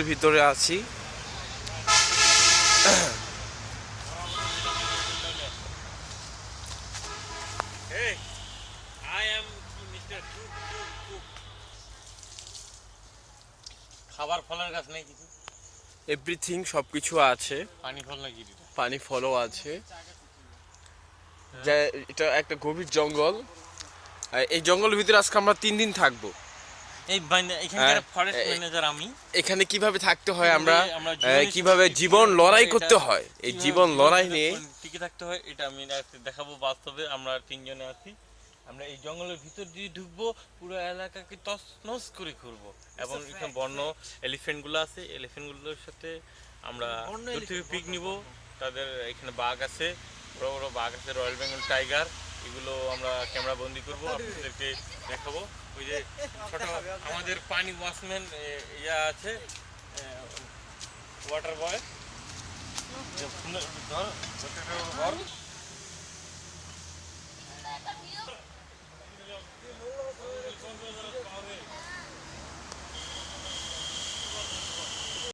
ভিতরে আছি. খাবার ফলের গাছ নেই কিছু? এভরিথিং সবকিছু আছে। পানি ফল নাকি পানি ফলও আছে। এটা একটা গভীর জঙ্গল। এই জঙ্গলের ভিতরে আজকে আমরা তিন দিন থাকব। এই বাইনা- এখানকার ফরেস্ট ম্যানেজার আমি। এখানে কীভাবে থাকতে হয় আমরা কীভাবে জীবন লড়াই করতে হয় এই জীবন লড়াই নিয়ে টিকে থাকতে হয় এটা আমি আজকে দেখাবো বাস্তবে আমরা তিনজনে আছি। আমরা এই জঙ্গলের ভিতর দিয়ে ঢুকবো পুরো এলাকাকে তছনছ করে ঘুরবো। এবং এখানে বন্য এলিফেন্টগুলো আছে এলিফেন্টগুলোর সাথে আমরা পিক নিব। তাদের এখানে বাঘ আছে বড় বড় বাঘ আছে রয়্যাল বেঙ্গল টাইগার। এগুলো আমরা ক্যামেরা বন্দি করব আপনাদেরকে দেখাবো। ওই যে ছোট আমাদের পানি ওয়াশম্যান ইয়া আছে ওয়াটার বয় ধর